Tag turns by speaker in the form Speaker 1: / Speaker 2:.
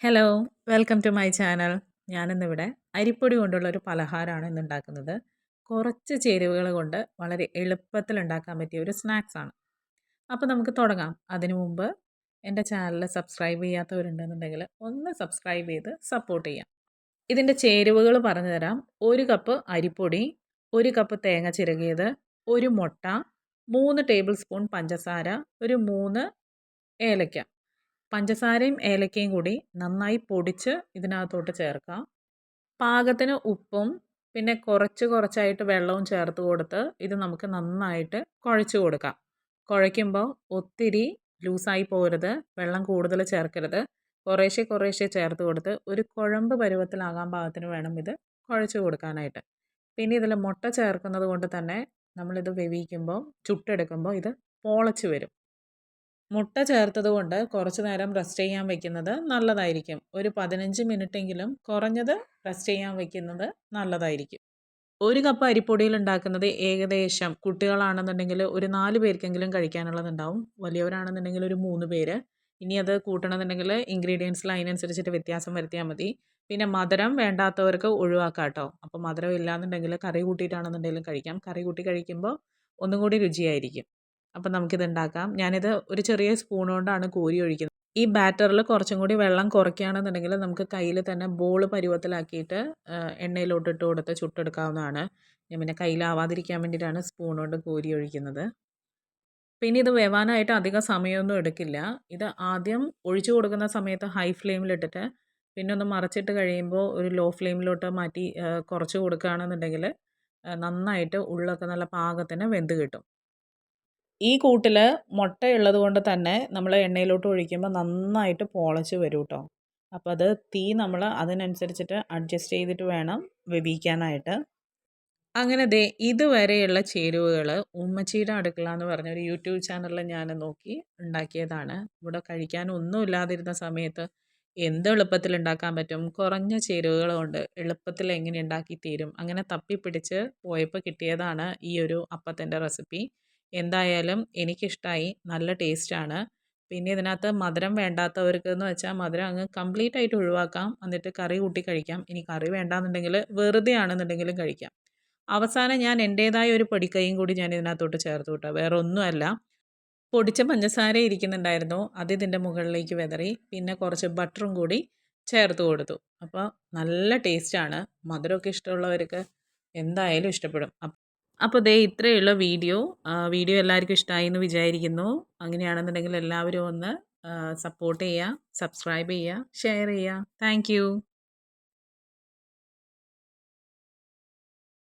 Speaker 1: Hello welcome to my channel ഞാനിന്നിവിടെ അരിപ്പൊടി കൊണ്ടുള്ള ഒരു പലഹാരമാണ് ഇന്ന് ഉണ്ടാക്കുന്നത് കുറച്ച് ചേരുവകൾ കൊണ്ട് വളരെ എളുപ്പത്തിൽ ഉണ്ടാക്കാൻ പറ്റിയ ഒരു സ്നാക്സാണ് അപ്പോൾ നമുക്ക് തുടങ്ങാം. അതിനു മുമ്പ് എന്റെ ചാനൽ സബ്സ്ക്രൈബ് ചെയ്യാത്തവരുണ്ടെന്നുണ്ടെങ്കിൽ ഒന്ന് സബ്സ്ക്രൈബ് ചെയ്ത് സപ്പോർട്ട് ചെയ്യാം. ഇതിന്റെ ചേരുവകൾ പറഞ്ഞു തരാം. ഒരു കപ്പ് അരിപ്പൊടി ഒരു കപ്പ് തേങ്ങ ചിരകിയത് ഒരു മുട്ട മൂന്ന് ടേബിൾ സ്പൂൺ പഞ്ചസാര ഒരു മൂന്ന് ഏലക്ക. പഞ്ചസാരയും ഏലക്കയും കൂടി നന്നായി പൊടിച്ച് ഇതിനകത്തോട്ട് ചേർക്കാം. പാകത്തിന് ഉപ്പും പിന്നെ കുറച്ച് കുറച്ചായിട്ട് വെള്ളവും ചേർത്ത് കൊടുത്ത് ഇത് നമുക്ക് നന്നായിട്ട് കുഴച്ച് കൊടുക്കാം. കുഴയ്ക്കുമ്പോൾ ഒത്തിരി ലൂസായി പോരുത് വെള്ളം കൂടുതൽ ചേർക്കരുത്. കുറേശ്ശെ കുറേശ്ശെ ചേർത്ത് കൊടുത്ത് ഒരു കുഴമ്പ് പരുവത്തിലാകാൻ പാകത്തിന് വേണം ഇത് കുഴച്ച് കൊടുക്കാനായിട്ട്. പിന്നെ ഇതിൽ മുട്ട ചേർക്കുന്നത് കൊണ്ട് തന്നെ നമ്മളിത് വേവിക്കുമ്പോൾ ചുട്ടെടുക്കുമ്പോൾ ഇത് പോളച്ച് വരും. മുട്ട ചേർത്തത് കൊണ്ട് കുറച്ച് നേരം റെസ്റ്റ് ചെയ്യാൻ വെക്കുന്നത് നല്ലതായിരിക്കും. ഒരു പതിനഞ്ച് മിനിറ്റെങ്കിലും കുറഞ്ഞത് റെസ്റ്റ് ചെയ്യാൻ വെക്കുന്നത് നല്ലതായിരിക്കും. ഒരു കപ്പ് അരിപ്പൊടിയിൽ ഉണ്ടാക്കുന്നത് ഏകദേശം കുട്ടികളാണെന്നുണ്ടെങ്കിൽ ഒരു നാല് പേർക്കെങ്കിലും കഴിക്കാനുള്ളതുണ്ടാവും. വലിയവരാണെന്നുണ്ടെങ്കിൽ ഒരു മൂന്ന് പേര്. ഇനി അത് കൂട്ടണമെന്നുണ്ടെങ്കിൽ ഇൻഗ്രീഡിയൻസിൽ അതിനനുസരിച്ചിട്ട് വ്യത്യാസം വരുത്തിയാൽ മതി. പിന്നെ മധുരം വേണ്ടാത്തവർക്ക് ഒഴിവാക്കാം കേട്ടോ. അപ്പോൾ മധുരം ഇല്ലാന്നുണ്ടെങ്കിൽ കറി കൂട്ടിയിട്ടാണെന്നുണ്ടെങ്കിലും കഴിക്കാം. കറി കൂട്ടി കഴിക്കുമ്പോൾ ഒന്നും കൂടി രുചിയായിരിക്കും. അപ്പം നമുക്കിത് ഉണ്ടാക്കാം ഞാനിത് ഒരു ചെറിയ സ്പൂൺ കൊണ്ടാണ് കോരി ഒഴിക്കുന്നത്. ഈ ബാറ്ററിൽ കുറച്ചും കൂടി വെള്ളം കുറയ്ക്കുകയാണെന്നുണ്ടെങ്കിൽ നമുക്ക് കയ്യിൽ തന്നെ ബോൾ പരുവത്തിലാക്കിയിട്ട് എണ്ണയിലോട്ടിട്ട് കൊടുത്ത് ചുട്ടെടുക്കാവുന്നതാണ്. ഞാൻ പിന്നെ കയ്യിലാവാതിരിക്കാൻ വേണ്ടിയിട്ടാണ് സ്പൂൺ കൊണ്ട് കോരി ഒഴിക്കുന്നത്. പിന്നെ ഇത് വേവാനായിട്ട് അധികം സമയമൊന്നും എടുക്കില്ല. ഇത് ആദ്യം ഒഴിച്ചു കൊടുക്കുന്ന സമയത്ത് ഹൈ ഫ്ലെയിമിലിട്ടിട്ട് പിന്നെ ഒന്ന് മറച്ചിട്ട് കഴിയുമ്പോൾ ഒരു ലോ ഫ്ലെയിമിലോട്ട് മാറ്റി കുറച്ച് കൊടുക്കുകയാണെന്നുണ്ടെങ്കിൽ നന്നായിട്ട് ഉള്ളൊക്കെ നല്ല പാകത്തിന് വെന്ത് കിട്ടും. ഈ കൂട്ടിൽ മുട്ടയുള്ളത് കൊണ്ട് തന്നെ നമ്മൾ എണ്ണയിലോട്ട് ഒഴിക്കുമ്പോൾ നന്നായിട്ട് പോളച്ച് വരും കേട്ടോ അപ്പോൾ അത് തീ നമ്മൾ അതിനനുസരിച്ചിട്ട് അഡ്ജസ്റ്റ് ചെയ്തിട്ട് വേണം വേവിക്കാനായിട്ട്. അങ്ങനെ ദേ ഇതുവരെയുള്ള ചേരുവകൾ ഉമ്മച്ചിയുടെ അടുക്കള എന്ന് പറഞ്ഞ ഒരു യൂട്യൂബ് ചാനലിൽ ഞാൻ നോക്കി ഉണ്ടാക്കിയതാണ്. ഇവിടെ കഴിക്കാനൊന്നും ഇല്ലാതിരുന്ന സമയത്ത് എന്ത് എളുപ്പത്തിൽ ഉണ്ടാക്കാൻ പറ്റും? കുറഞ്ഞ ചേരുവകൾ കൊണ്ട് എളുപ്പത്തിൽ എങ്ങനെ ഉണ്ടാക്കി തീരും? അങ്ങനെ തപ്പിപ്പിടിച്ച് പോയപ്പോൾ കിട്ടിയതാണ് ഈ ഒരു അപ്പത്തിന്റെ റെസിപ്പി. എന്തായാലും എനിക്കിഷ്ടമായി നല്ല ടേസ്റ്റാണ്. പിന്നെ ഇതിനകത്ത് മധുരം വേണ്ടാത്തവർക്ക് എന്ന് വെച്ചാൽ മധുരം അങ്ങ് കംപ്ലീറ്റ് ആയിട്ട് ഒഴിവാക്കാം. എന്നിട്ട് കറി കൂട്ടി കഴിക്കാം. ഇനി കറി വേണ്ടാന്നുണ്ടെങ്കിൽ വെറുതെ ആണെന്നുണ്ടെങ്കിലും കഴിക്കാം. അവസാനം ഞാൻ എന്റേതായ ഒരു പൊടിക്കൈയും കൂടി ഞാൻ ഇതിനകത്തോട്ട് ചേർത്ത് വിട്ടോ വേറെ ഒന്നുമല്ല പൊടിച്ച പഞ്ചസാര ഇരിക്കുന്നുണ്ടായിരുന്നു. അത് ഇതിന്റെ മുകളിലേക്ക് വിതറി. പിന്നെ കുറച്ച് ബട്ടറും കൂടി ചേർത്ത് കൊടുത്തു. അപ്പോൾ നല്ല ടേസ്റ്റാണ്. മധുരമൊക്കെ ഇഷ്ടമുള്ളവർക്ക് എന്തായാലും ഇഷ്ടപ്പെടും. അപ്പോൾ ദേ ഇത്രയുള്ള വീഡിയോ. വീഡിയോ എല്ലാവർക്കും ഇഷ്ടമായി എന്ന് വിചാരിക്കുന്നു. അങ്ങനെയാണെന്നുണ്ടെങ്കിൽ എല്ലാവരും ഒന്ന് സപ്പോർട്ട് ചെയ്യുക സബ്സ്ക്രൈബ് ചെയ്യുക ഷെയർ ചെയ്യുക താങ്ക്